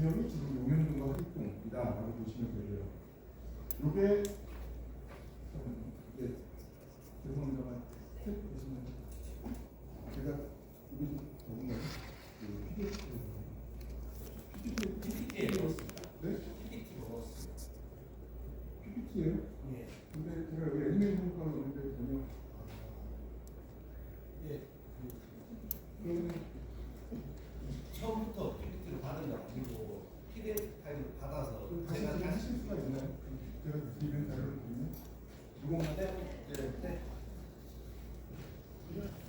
지명이 지금 용현동과 활동이다라고 보시면 되고요. 이게 네, 죄송합니다만 책 보시면 제가 이게 좀 적은가요? 그 PDF PPT PPT에 넣었습니다. 네? PPT 넣었어요. PPT예요? 예. 근데 제가 여기 애니메이션 효과가 있는데 전혀 예. 그러면 처음부터 PPT를 받은 거 아니고 PDF 파일을 받아서 다시 제가 좀 다시 하실 수가 있나요? 제가 드리는 자료를 보면 이거 네. 네. 네. 네.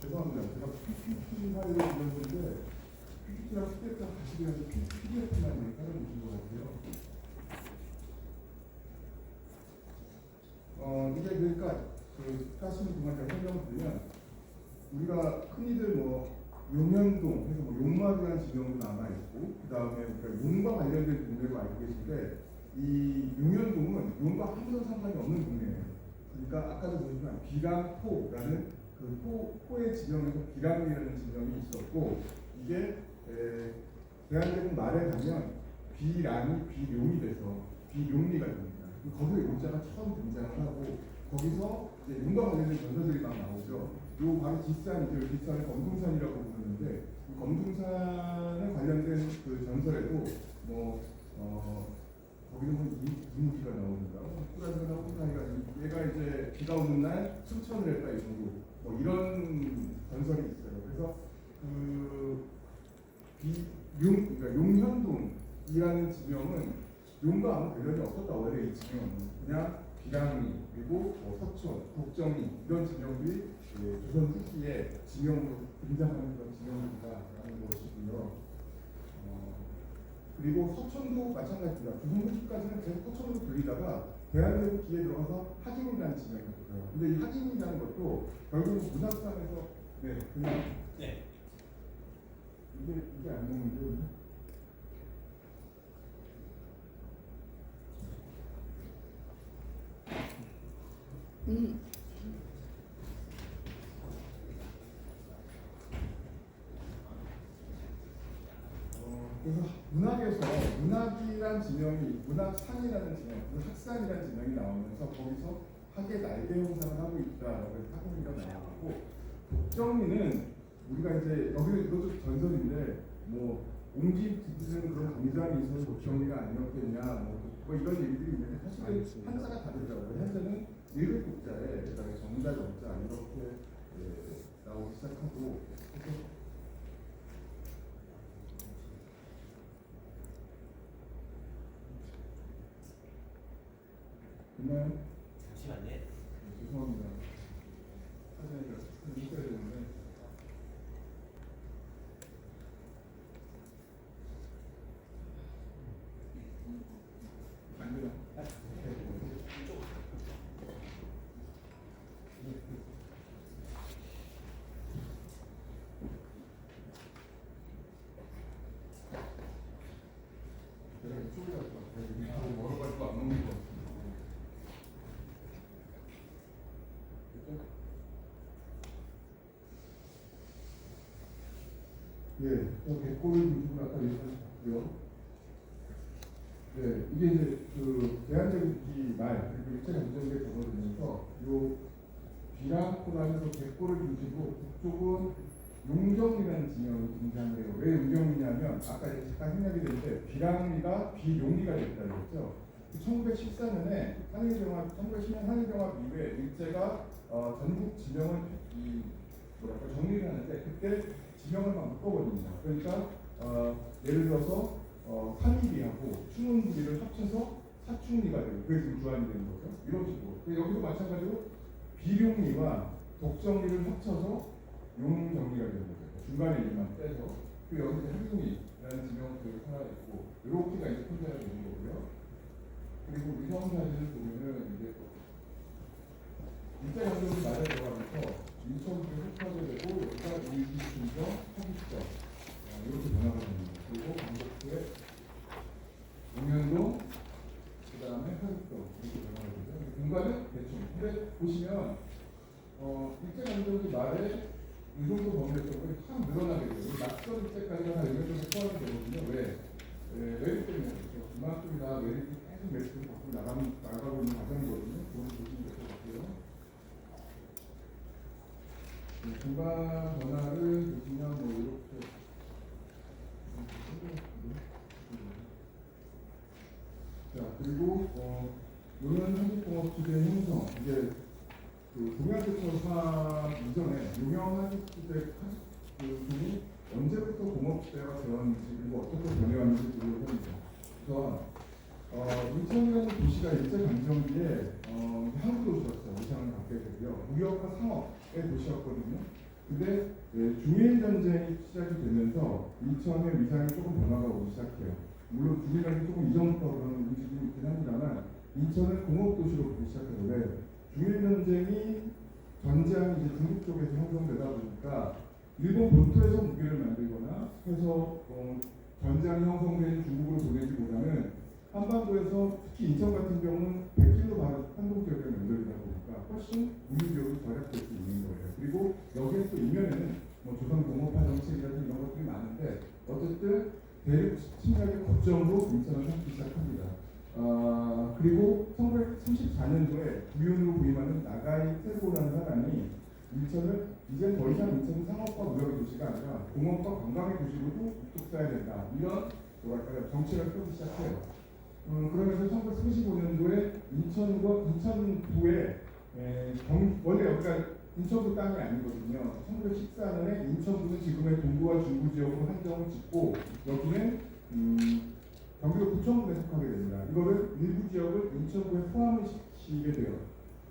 죄송합니다. 제가 PPT 파일을 보는 건데 PPT랑 PDF랑 같이 그냥 PDF만 따로 보신 것 같아요. 어 이게 그러니까 그 동안 제가 설명을 드리면 우리가 흔히들 뭐 용현동 해서 뭐 용마루라는 지명도 남아 있고 그 다음에 우리가 용과 관련된 동네로 알고 계신데 이 용현동은 용과 아무런 상관이 없는 동네예요. 그러니까 아까도 보시면 비랑포라는 그 포, 포의 지명에서 비랑이라는 지명이 있었고 이게 에, 대한민국 말에 가면 비랑이 비룡이 돼서 비룡리가 됩니다. 거기에 용자가 처음 등장을 하고 거기서 이제 용과 관련된 전설들이 막 나오죠. 요 바로 뒷산, 그 뒷산을 검둥산이라고 부르는데 이 검둥산에 관련된 그 전설에도 뭐 어, 거기는 뭐 이- 이무기가 나오는가, 꾸라지가 나오는가, 얘가 이제 비가 오는 날 승천을 했다 이 정도, 뭐 이런 전설이 있어요. 그래서 그비 용, 그러니까 용현동이라는 지명은 용과 아무 관련이 없었다 원래 이 지명은 그냥 비랑리 그리고 뭐 서촌, 국정리 이런 지명들이 예, 조선 후기에 지명으로 등장하는 그런 지명이다라는 것이고요. 어, 그리고 서천도 마찬가지입니다. 조선 후기까지는 계속 서천으로 불리다가 대한민국 기에 들어가서 하진이라는 지명이었어요. 근데 이 하진이라는 것도 결국 문학상에서 네 그냥 네. 이게 안 되는데 어, 그래서 문학에서 문학이란 지명이 문학산이라는 지명, 문학산이라는 지명이 나오면서 거기서 학의 날개 형상을 하고 있다라고 해서 학문이가 나오고 독정리는 우리가 이제 여기는 이것도 전설인데 뭐 옹기 뒤지는 그런 공장이 있어서 독정리가 아니었겠냐 뭐, 뭐 이런 얘기들이 있는데 사실은 한자가 다르더라고요. 현재는 일급 국자에 그다음에 정자 정자 이렇게 예, 나오기 시작하고 그냥 잠시만요. 네, 죄송합니다. 사진을 좀 있어야 되는데. 안 돼요. 제가 이쪽으로 갈것 같아요. 이쪽으로 멀어가지고 안 먹는 것 같아요. 예, 또 백골 중심으로 아까 얘기하셨고요. 네, 이게 이제 그 대한민국 이말 그리고 일제 강점기에 접어들면서 요 비랑코라면서 백골을 중심으로 북쪽은 용정이라는 지명이 등장을 해요. 왜 용정이냐면 아까 잠깐 생각이 됐는데 비랑리가 비용리가 됐다고 했죠. 1914년에 한일병합 1910년 한일병합 이후에 일제가 어, 전국 지명을 이 뭐랄까 정리를 하는데 그때 지명을 막 묶어버립니다. 그러니까 어, 예를 들어서 어, 삼일이하고 충원부리를 합쳐서 사충리가 되고 그게 지금 주안이 되는 거죠. 이런 식으로. 여기도 마찬가지로 비룡리와 독정리를 합쳐서 용정리가 되는 거죠. 중간에 일만 빼서 그 여기 이제 한국이라는 지명들이 하나 있고 이렇게가 이제 혼자가 되는 거고요. 그리고 위성 사진을 보면은 이제 일자 연결이 말에 들어가면서 인천국에 흑화가 되고 여기가 일기순정, 서기점 어, 이렇게 변화가 됩니다. 그리고 강북구에 용현동, 그 다음에 화극동 이렇게 변화가 되죠. 공간은 대충. 근데 보시면 어, 일제 강점기 말에 이 정도 범위였던 거이 확 늘어나게 돼요. 나- 포함이 되거든요. 왜? 왜 외국 때문에 그렇죠. 그만큼 다 외국이 계속 매출을 갖고 나가, 나가고 있는 과정이거든요. 그건 보시면 될 것 같고요. 네, 공간 변화를 보시면 뭐 이렇게 자 그리고 어, 노년 한국공업 지대 형성 이제 그 동양대처 사업 이전에 유명 한국지대 그 분이 언제부터 공업지대가 되었는지 그리고 어떻게 변해왔는지 모르겠습니다. 우선 어, 2000년 도시가 일제강점기에 어, 항구도시였어요. 위상을 갖게 되고요. 무역과 상업의 도시였거든요. 근데 예, 중일 전쟁이 시작이 되면서 인천의 위상이 조금 변화가 오기 시작해요. 물론 중일 전쟁 조금 이전부터 그런 움직임이 있긴 합니다만 인천을 공업도시로 보기. 왜? 중일 전쟁이 전쟁이 이제 중국 쪽에서 형성되다 보니까 일본 본토에서 무기를 만들거나 해서 어, 전장이 형성된 중국으로 보내기보다는 한반도에서 특히 인천 같은 경우는 100km 바로 한동 지역에 연결이다 보니까 훨씬 운유 비용이 절약될 수 있는 거예요. 그리고 여기에 또 이면에는 뭐 조선 공업화 정책이라든지 이런 것들이 많은데 어쨌든 대륙 침략의 거점으로 인천을 삼기 시작합니다. 아 그리고 1934년도에 부윤으로 부임하는 나가이 세고라는 사람이 인천을 이제 더 이상 인천은 상업과 무역의 도시가 아니라 공업과 관광의 도시로도 북돋아야 된다. 이런 뭐랄까요 정책을 펴기 시작해요. 음, 그러면서 1935년도에 인천과 인천부에 에, 경, 원래 여기가 인천부 땅이 아니거든요. 1914년에 인천부는 지금의 동부와 중부 지역으로 한정을 짓고 여기는 음, 경기도 부천부에 속하게 됩니다. 이거를 일부 지역을 인천부에 포함을 시키게 돼요.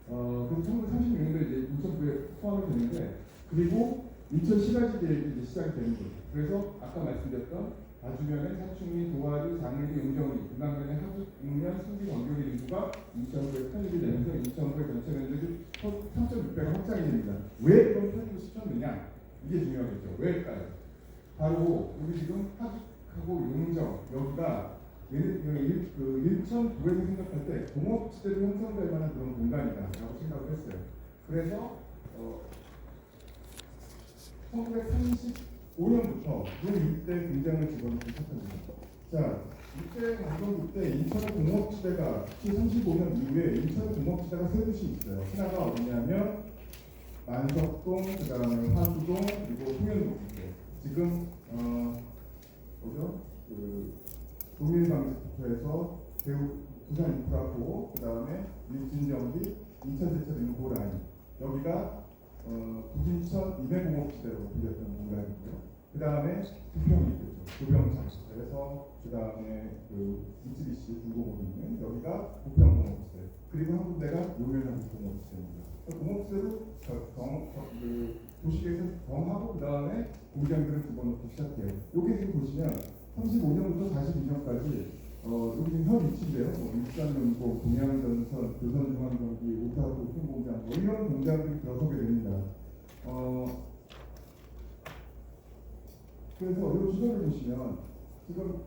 어, 그럼 1936년도에 이제 인천부에 포함이 되는데 그리고 인천 시가지 계획이 시작이 되는 거죠. 그래서 아까 말씀드렸던 다주면에 사춘리, 도화리, 장례리, 용정리, 금강면에 하북, 웅면, 순기, 원교리 인구가 인천부에 편입이 되면서 인천부의 전체 면적이 3.6배가 확장이 됩니다. 왜 그런 편입을 시켰느냐? 이게 중요하겠죠. 왜일까요? 바로 우리 지금 하북하고 용정 여기가 일- 그 일- 그 일천부에서 생각할 때 공업지대로 형성될 만한 그런 공간이다라고 생각을 했어요. 그래서 어, 1935년부터 그 이때 공장을 집어넣기 시작합니다. 자, 이때 강동구 때 인천의 공업 지대가 특히 35년 이후에 인천의 공업 지대가 세 곳이 있어요. 하나가 어디냐면 만석동, 그 다음에 화수동, 그리고 통영동. 지금 어, 뭐죠? 그 동일방부터해서 대우 부산 인프라고 그 다음에 밀진정비, 인천 제철 인고 라인 여기가 어, 부진천 임해공업지대로 불렸던 공간이고요. 그 다음에 부평이 있겠죠. 부평창. 그래서 그 다음에 그 미쓰비시 중공업이 있는 여기가 부평공업지대. 그리고 한 군데가 용현항공업지대입니다. 공업지대로 저- 정, 저- 그 도시계에서 정하고 그 다음에 공장들을 집어넣기 시작해요. 여기 지금 보시면 35년부터 42년까지 어, 여기 지금 현 위치인데요. 뭐 일산연고, 동양전선, 교선중앙전기, 오타도 공공장 뭐 이런 공장들이 들어서게 됩니다. 어, 그래서 이 지도를 보시면 지금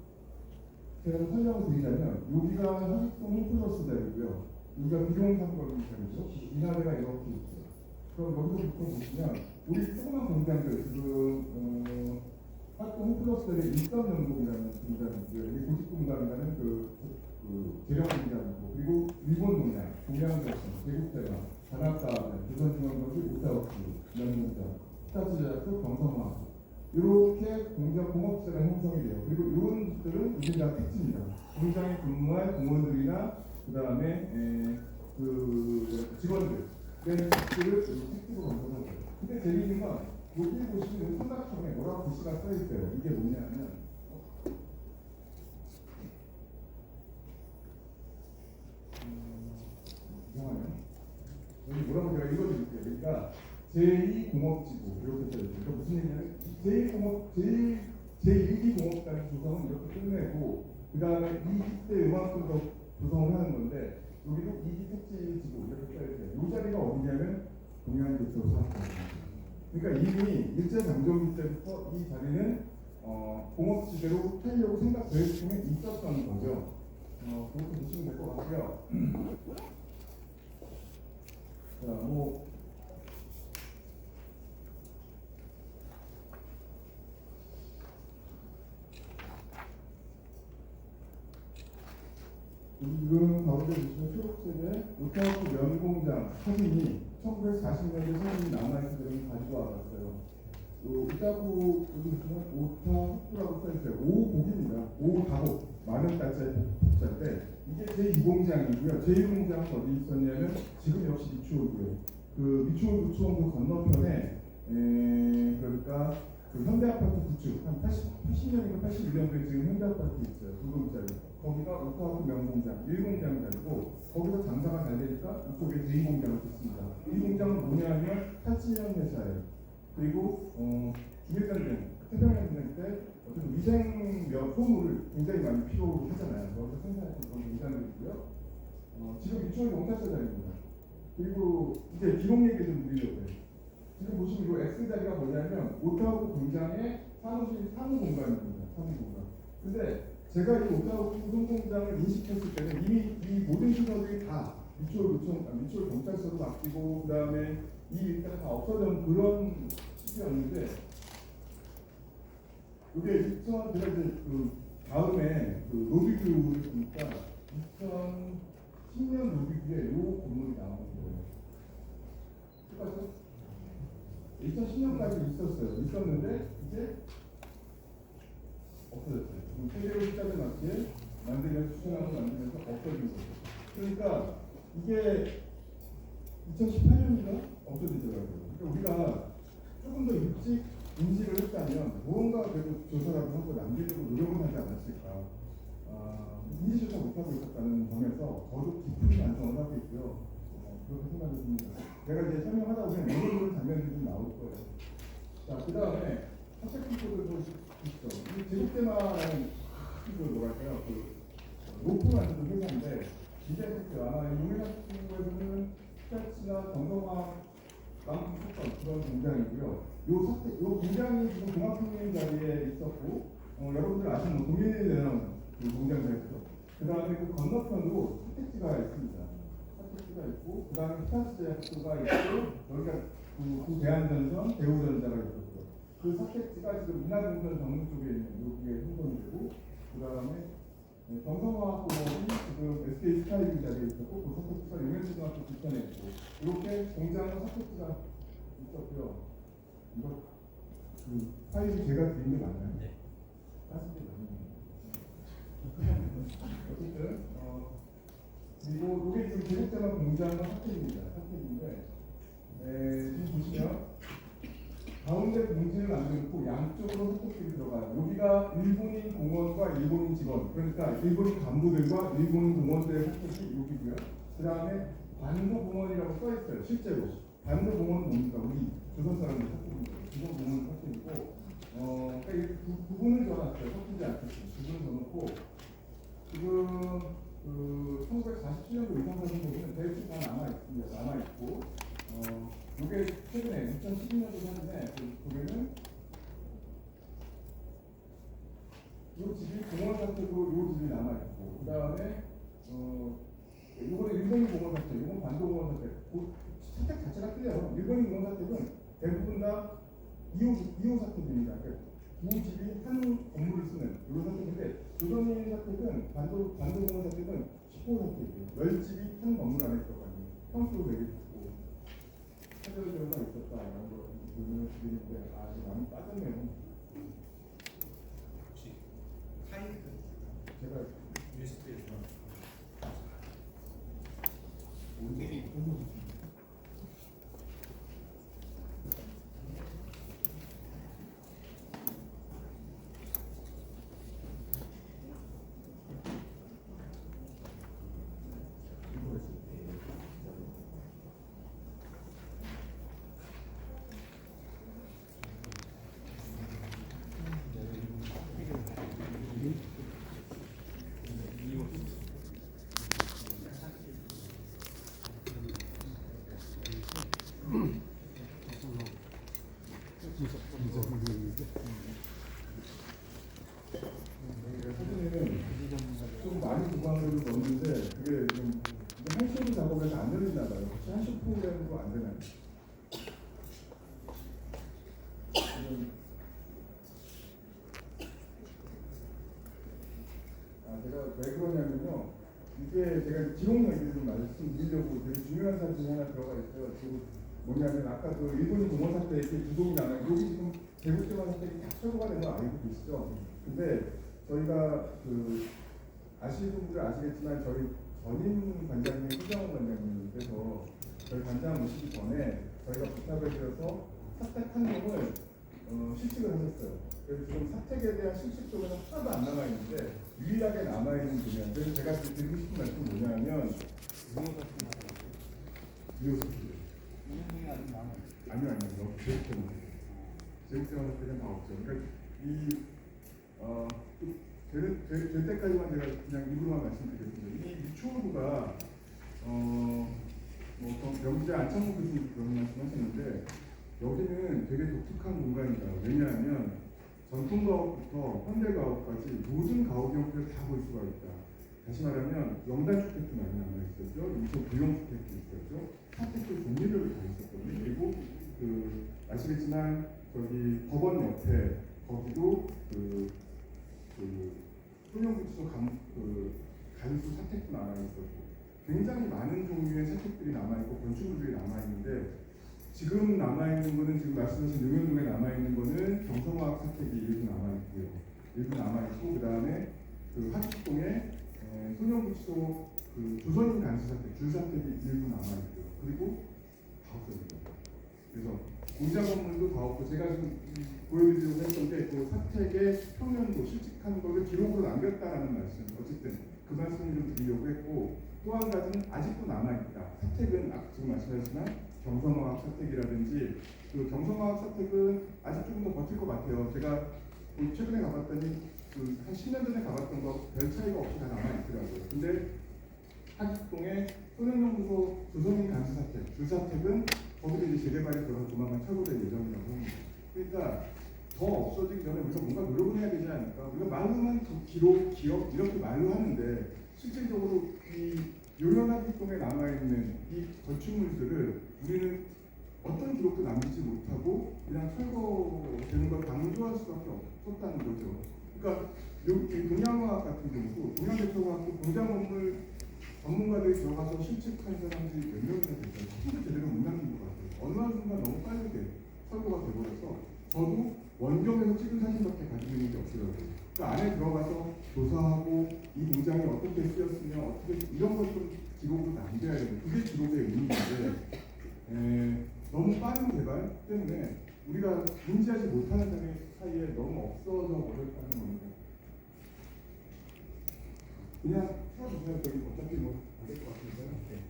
제가 설명을 드리자면 여기가 한국동 홈플러스 대이고요. 여기가 비용상권이죠. 이나라가 이렇게 있어요. 그럼 여기서부터 보시면 우리 조그만 공장들 지금 어, 활동 홈플러스의 일선 연구이라는 공장이고요. 이게 고식 공장이라는 그, 그 재령 공장이고 그리고 일본 동양, 동양전선, 대국대가, 자나카, 조선중앙경기, 오타워크, 연공장, 스타트제약소, 경성화 이렇게 공장 공업체가 형성이 돼요. 그리고 이런 것들은 이게 다 택지입니다. 공장에 근무할 공원들이나 그 다음에 그 직원들 의 택지를 택지로 거예요. 근데 재미있는 건 여기 보시면 삼각형에 뭐라고 글씨가 써 있어요. 이게 뭐냐면 음, 이상하네. 여기 뭐라고 제가 읽어드릴게요. 그러니까 제2 공업지구 이렇게 써 있어요. 그러니까 무슨 얘기냐면 제2 공업 제 제1기 공업단의 구성은 이렇게 끝내고 그 다음에 2기 때 이만큼 더 구성을 하는 건데 여기도 2기 택지지구 이렇게 써 있어요. 이 자리가 어디냐면 동양대표 사업입니다. 그러니까 이분이 일제강점기 때부터 이 자리는 어, 공업지대로 하려고 생각 계획중에 있었던 거죠. 어, 그렇게 보시면 될 것 같고요. 자, 뭐 지금 가운데 보시면 초록색의 우타우 면공장 사진이 1940년대 사진이 남아있는 걸 가지고 와봤어요. 여기 보시면 오타쿠라고 써있어요. 오곡입니다. 오다곡 많은 따자의 복자인데 이게 제2공장이고요. 제1공장은 어디 있었냐면 지금 역시 미추홀고요. 그 미추홀 구청도 건너편에 에, 그러니까 그 현대아파트 구축 한 80, 80년인가 81년도에 지금 현대아파트 있어요. 두동짜리 거기가 오타쿠 명공장 1공장이 되고 거기서 장사가 잘 되니까 이쪽에 제2공장을 짓습니다. 이 공장은 뭐냐면 87년 회사예요. 그리고 어, 중일전쟁, 태평양전쟁 때 어떤 위생몇 소물을 굉장히 많이 필요하잖아요. 거기서 생산했던 그런 공장들이고요. 어, 지금 이쪽이 용타사장입니다. 그리고 이제 기록 얘기 좀 드리려고요. 지금 보시면 이 X 자리가 뭐냐면 오타우 공장의 사무실 사무 공간입니다. 사무 공간. 근데 제가 이 오타우 구동 공장을 인식했을 때는 이미 이 모든 시설들이 다 미추홀 구청, 아, 미추홀 경찰서로 바뀌고 그 다음에 이 일대가 다 없어진 그런 시기였는데 이게 2000 제가 이제 그 다음에 그 로비뷰를 보니까 2010년 로비뷰에 요 건물이 나오는 거예요. 똑같죠? 2010년까지 있었어요. 있었는데 이제 없어졌어요. 세계로 숫자를 맞게 만들면서 추천하고 만들면서 없어진 거죠. 그러니까 이게 2018년인가 없어지더라고요. 그러니까 우리가 조금 더 일찍 인식을 했다면 무언가 그래도 조사라도 하고 남기려고 노력을 하지 않았을까. 아, 인지조차 못하고 있었다는 점에서 저도 깊은 반성을 하고 있고요. 어, 그렇게 생각이 듭니다. 제가 이제 설명하다 보면 이런 장면들이 좀 나올 거예요. 자, 그 다음에 합격 키보드도 있죠. 이 제국대만은 그 뭐랄까요, 그 로프 만드는 회사인데 디자인 팩트 아마 같은 경우에는 스타치나 남 속던 그런 공장이고요. 요 사태, 요 공장이 지금 동학평림 자리에 있었고, 어, 여러분들 아시는 뭐 동일에 대한 그 공장가 있죠. 그 다음에 그 건너편으로 사택지가 있습니다. 사택지가 있고, 그 다음에 스타치제약소가 있고, 여기가 그, 그 대한전선, 대우전자가 있었고, 그 사택지가 지금 인하공전 정문 쪽에 있는 여기에 되고, 그 다음에 네, 정성화학공업이 지금 SK 스카이뷰 자리에 있었고 그 사택지가 용현초등학교 뒤편에 있고 이렇게 공장과 사택지가 있었고요. 이거 그 파일이 제가 드린 게 맞나요? 네. 맞습니다. 어쨌든 어, 그리고 이게 지금 제국대만 공장과 사택입니다. 사택인데 에, 지금 보시면 가운데 공지를 남겨놓고 양쪽으로 소속들이 들어가요. 여기가 일본인 공원과 일본인 직원, 그러니까 일본인 간부들과 일본인 공원들의 소속이 여기고요. 그 다음에 반도 공원이라고 써 있어요. 실제로 반도 공원은 뭡니까? 우리 조선 사람들 소속입니다. 조선 공원 소속이고, 어, 그러니까 이 부, 부분을 적어놨어요. 섞이지 않겠습니다. 부분을 적어놓고 지금 그 1947년도 이상 사진 보면 대충 다 남아 있습니다. 남아 있고, 어, 이게 최근에 2012년도 사진에 그 보면은 이 집이 공원 상태로 이 집이 남아 있고, 그 다음에 어, 이거는 일본인 공원 상태, 이건 반도 공원 상태. 그 선택 자체가 틀려요. 일본인 공원 상태는 대부분 다 2호 2호 사택입니다. 그러니까 두 집이 한 건물을 쓰는 이런 사택인데 조선인 사택은 반도 반도 공원 사택은 10호 사택이에요. 열 집이 한 건물 안에 들어가는 평수도 되게 차별 경우가 있었다라는 걸 설명을 드리는데 아 이거 많이 빠졌네요. 혹시 타이틀? 제가 USB에서 오늘 공부 사진에는 좀 많이 구강을 넣었는데 그게 좀 한쇼프 작업에서 안 되는가 봐요. 혹시 안? 지금 아 제가 왜 그러냐면요. 이게 제가 이제 좀 말씀드리려고 되게 중요한 사진이 하나 들어가 있어요. 그 뭐냐면 아까 그 일본인 동원 사태 이렇게 두동이 나면 여기 지금 대북대만 사태가 다 철거가 된거 알고 계시죠? 근데 저희가 그 아시는 분들 아시겠지만 저희 전임 관장님 후장 관장님께서 저희 관장 오시기 전에 저희가 부탁을 드려서 사태 판정을 어, 실직을 하셨어요. 그래서 지금 사택에 대한 실직 쪽에는 하나도 안 남아 있는데 유일하게 남아 있는 분야. 그래서 제가 드리고 싶은 말씀 은 뭐냐면 유효사태. 아니요 아니요 너무 제국대만 제국대만 사태는 다 없죠. 그러니까 이 어, 될, 될, 될 때까지만 제가 그냥 입으로만 말씀드리겠습니다. 이 유초부가 어, 뭐 명재 안창호 교수님 그런 말씀 하셨는데 여기는 되게 독특한 공간이다. 왜냐하면 전통 가옥부터 현대 가옥까지 모든 가옥 형태를 다 볼 수가 있다. 다시 말하면 영단 주택도 많이 남아 있었죠. 이쪽 구형 주택도 있었죠. 사택도 종류별로 다 있었거든요. 그리고 그 아시겠지만 저기 법원 옆에 거기도 그, 그 소형구치소 감, 그 간수 사택도 남아 있었고 굉장히 많은 종류의 사택들이 남아 있고 건축물들이 남아 있는데 지금 남아 있는 거는 지금 말씀하신 능현동에 남아 있는 거는 경성화학 사택이 일부 남아 있고요. 일부 남아 있고 그 다음에 그 하축동에 소년구치소 그 조선인 간수 사택 줄 사택이 일부 남아 있고요. 그리고 다 없어집니다. 그래서 공장 건물도 다 없고 제가 지금 보여드리려고 했던 게그 사택의 평면도 실직한 거를 기록으로 남겼다라는 말씀. 어쨌든 그 말씀을 좀 드리려고 했고 또 한 가지는 아직도 남아 있다. 사택은 아- 지금 말씀하셨지만 경성화학 사택이라든지 그 경성화학 사택은 아직 조금 더 버틸 것 같아요. 제가 그 최근에 가봤더니 그 한 10년 전에 가봤던 거 별 차이가 없이 다 남아 있더라고요. 근데 하직동의 소년연구소 조선인 간수 사택, 주사택은 거기도 이제 재개발이 들어서 조만간 철거될 예정이라고 합니다. 그러니까 더 없어지기 전에 우리가 뭔가 노력을 해야 되지 않을까? 우리가 말로만 기- 기록, 기억 이렇게 말로 하는데 실질적으로 이 요연하기동에 남아있는 이 건축물들을 우리는 어떤 기록도 남기지 못하고 그냥 철거되는 걸 강조할 수밖에 없었다는 거죠. 그러니까 여기 동양화학 같은 경우도 동양대표과학도 공장 건물 전문가들이 들어가서 실측한 사람들이 몇 명이나 됐어요. 하나도 제대로 못 남긴 것 같아요. 어느 순간 너무 빠르게 철거가 돼버려서 저도 원경에서 찍은 사진밖에 가지고 있는 게 없더라고요. 그 안에 들어가서 조사하고 이 공장이 어떻게 쓰였으며 어떻게 이런 걸좀 기록으로 남겨야 돼요. 그게 기록의 의미인데 에, 너무 빠른 개발 때문에 우리가 인지하지 못하는 사이- 사이에 너무 없어져 버렸다는 겁니다. 그냥 풀어주세요. 어차피 뭐 안 될 것 같으니까요.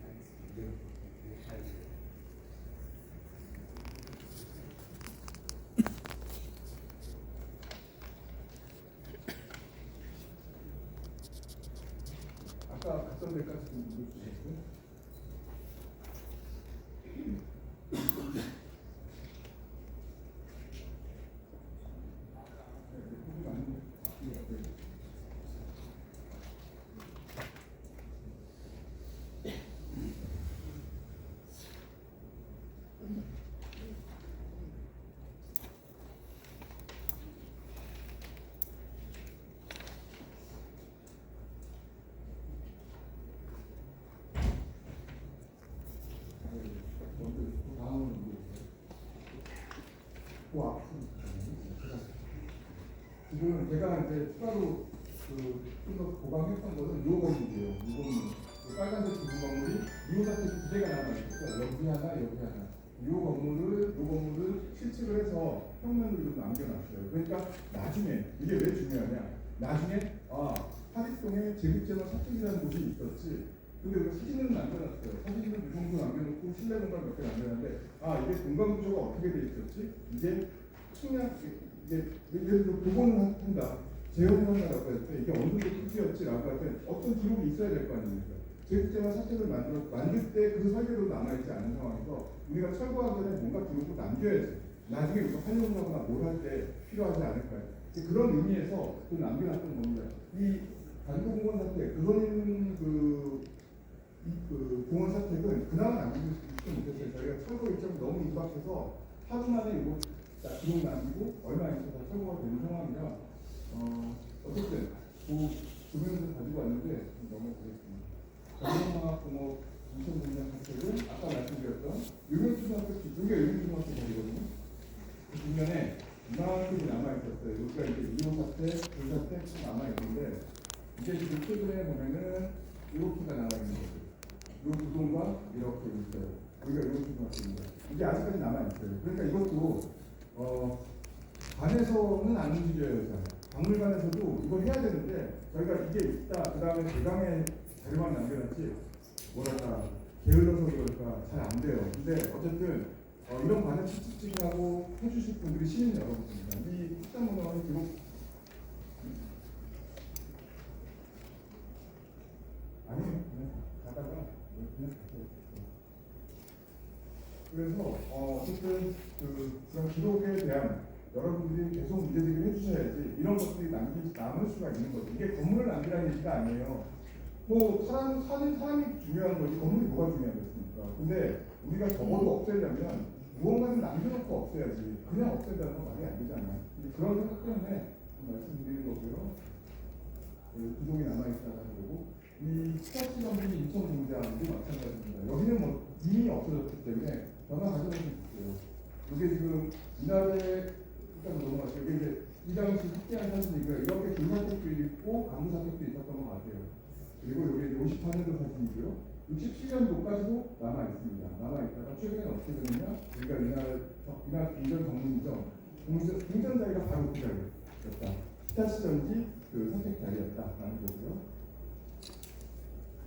갔던 데까지 좀 눌러주시겠어요? 네, 네, 거기가 아닌데. 네, 네. 지금 제가 이제 추가로 그좀더 보강했던 거는 요 건물이에요. 요 건물. 그 빨간색 부분 건물이 이 사태 두 개가 남아 있었어요. 여기 하나, 여기 하나. 요 건물을 요 건물을 실측을 해서 평면으로 좀 남겨놨어요. 그러니까 나중에 이게 왜 중요하냐? 나중에 아 하리동에 제국제만 사택이라는 곳이 있었지. 근데 사진을 남겨놨어요. 이 정도 남겨놓고 실내 공간 몇 개 남겨놨는데 아 이게 공간 구조가 어떻게 돼 있었지? 이게 측량 이게 예를 들어 복원을 한다. 재현을 한다고 할때 이게 어느 정도 크기였지라고 할 때 어떤 기록이 있어야 될 거 아닙니까? 제국제와 사택을 만들어 만들 때 그 설계로 남아있지 않은 상황에서 우리가 철거하기 전에 뭔가 기록을 남겨야지. 나중에 우리가 활용하거나 뭘 할 때 필요하지 않을까요? 그런 의미에서 그 남겨놨던 겁니다. 이 단도공원 사택, 그거는 그, 이, 그 공원 사택은 그나마 남기고 싶지 못했어요. 저희가 철거 일정이 너무 임박해서 하루 만에 이거 자, 기록 남기고 얼마 있어서 철거가 되는 상황이라 어, 어쨌든 그 조명을 가지고 왔는데 넘어가겠습니다. 경영학공업 인천 공장 학교를 아까 말씀드렸던 유명초등학교 여기가 유명초등학교 거리거든요. 그 뒷면에 이만큼이 남아있었어요. 여기가 이제 2호 사태, 2 사태 쭉 남아있는데 이게 지금 최근에 보면은 이렇게가 남아있는 거죠. 이 구동과 이렇게 있어요. 여기가 유명초등학교입니다. 이게 아직까지 남아있어요. 그러니까 이것도 어, 관에서는 안 움직여요. 잘. 박물관에서도 이걸 해야 되는데 저희가 이게 있다. 그 다음에 대강에 자료만 남겨놨지 뭐랄까 게을러서 그럴까 잘 안 돼요. 근데 어쨌든 어, 이런 관을 채찍질하고 해주실 분들이 시민 여러분입니다. 이 특단문화원이 기록 아니요 그냥 가다가 그래서 어, 어쨌든 그 그런 기록에 대한 여러분들이 계속 문제제기를 해주셔야지 이런 것들이 남기 남을 수가 있는 거죠. 이게 건물을 남기라는 얘기가 아니에요. 뭐 사람 사는 사람이 중요한 거지 건물이 뭐가 중요하겠습니까? 근데 우리가 적어도 없애려면 무언가를 남겨놓고 없애야지 그냥 없앤다는 건 말이 안 되잖아요. 그런 생각 때문에 좀 말씀드리는 거고요. 그 구동이 남아있다는 거고 이 스포츠 전문이 인천 공장도 마찬가지입니다. 여기는 뭐 이미 없어졌기 때문에 변화 가져올 수 있어요. 이게 지금 이날에 일단 넘어가시고 이게 이제 이 당시 확대한 사진이고요. 이렇게 불사택도 있고 강부사택도 있었던 것 같아요. 그리고 여기 58년도 사진이고요. 67년도까지도 남아 있습니다. 남아 있다가 최근에 어떻게 되느냐? 우리가 이날 이날 공전 정문점 공전 공전 자리가 바로 그 자리였다. 히타치 전지 그 선택 자리였다라는 거고요.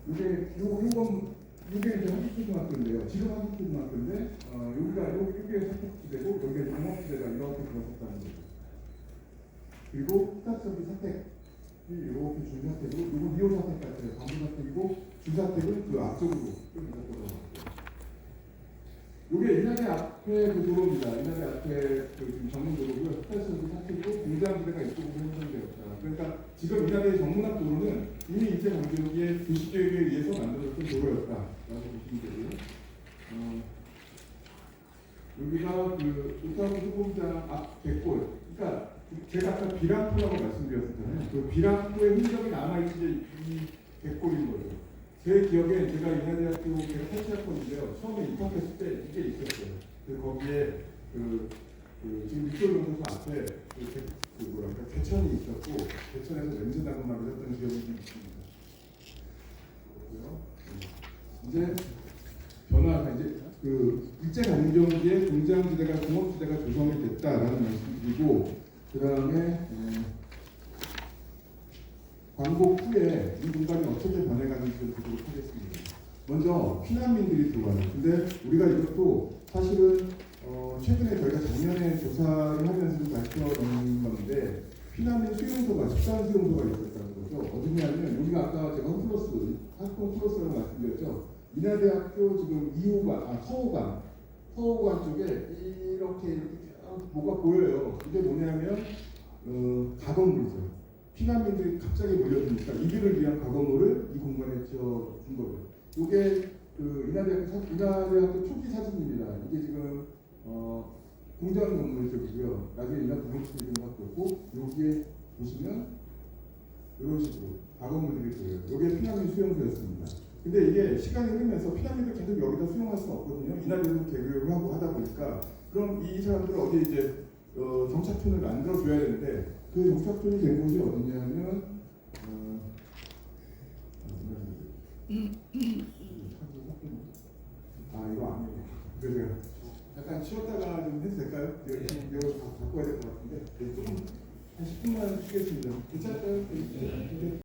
이게 요 요건 이게 이제 한국초등학교인데요. 지금 한국초등학교인데 어, 여기가 여기 이게 선택지대고 여기가 공업지대가 이렇게 들어섰다는 거죠. 그리고 히타치전지 선택 이렇게 중사택으로 이거 미호 사택 같아요. 반부 사택이고 주사택은 그 앞쪽으로 좀 이렇게 이게 이날의 앞에 그 도로입니다. 이날의 앞에 그 지금 정문 도로고요. 스타시전지 사택이고 공장지대가 이쪽으로 형성되었다. 그러니까 지금 정문 앞 도로는 이미 인체 강조기의 도시계획에 의해서 만들어졌던 도로였다라고 보시면 되고요. 어, 여기가 그 우타구 소공장 앞 백골. 그러니까 제가 아까 비랑포라고 말씀드렸잖아요. 그 비랑포의 흔적이 남아있는 게이 백골인 거예요. 제 기억에 제가 인하대학교 제가 탈취학번인데요. 처음에 입학했을 때 이게 있었어요. 그 거기에 그, 그 지금 밑돌동서 앞에 그, 개, 그 뭐랄까 개천이 있었고 개천에서 냄새 나는 말을 했던 기억이 좀 있습니다. 음. 이제 변화가 이제 그 일제 강점기에 공장지대가 공업지대가 조성이 됐다라는 말씀드리고 그 다음에 광복 후에 이 공간이 어떻게 변해가는지 좀 보도록 하겠습니다. 먼저 피난민들이 들어와요. 근데 우리가 이것도 사실은 어, 최근에 저희가 작년에 조사를 하면서 밝혀낸 건데 피난민 수용소가 13 수용소가 있었다는 거죠. 어디냐면 여기가 아까 제가 홈플러스 학교 플러스라고 말씀드렸죠. 인하대학교 지금 2호관, 아 서호관, 서호관 쪽에 이렇게 뭐가 보여요. 이게 뭐냐면 어, 가건물이죠. 피난민들이 갑자기 몰려드니까 이들을 위한 가건물을 이 공간에 지어준 거예요. 이게 그 인하대학교, 사- 인하대학교 초기 사진입니다. 이게 지금 어, 공장 건물 쪽이고요. 나중에 인하 공업시대 좀 바뀌었고 여기에 보시면 이런 식으로 가건물들이 보여요. 이게 피난민 수용소였습니다. 근데 이게 시간이 흐르면서 피난민들 계속 여기다 수용할 수는 없거든요. 인하대도 개교육을 하고 하다 보니까 그럼 이 사람들 어디 이제 어, 정착촌을 만들어줘야 되는데 그 정착촌이 된 곳이 어디냐면 어, 아 이거 아니에요. 그래서 약간 쉬었다가 좀 해도 될까요? 이거 다 바꿔야 될 것 같은데 조금 한 10분만 쉬겠습니다. 괜찮을까요? 네.